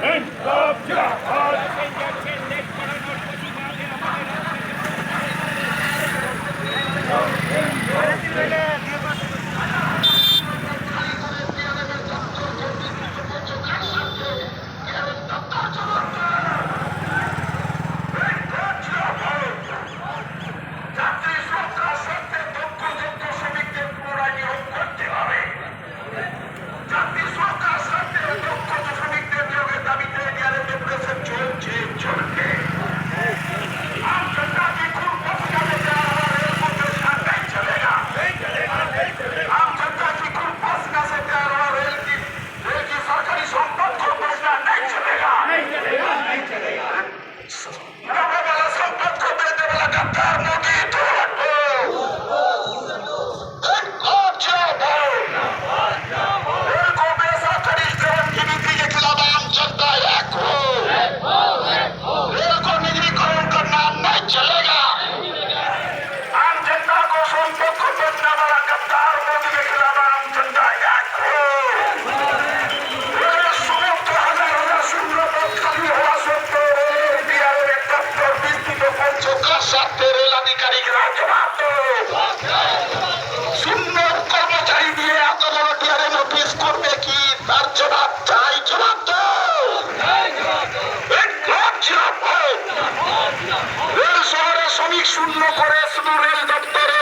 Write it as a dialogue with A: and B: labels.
A: Hinterhof! Come on. আধিকারিকরা কর্মচারী দিয়ে করবে কি? তার চাই শহরে শূন্য করে শুধু রেল দপ্তরে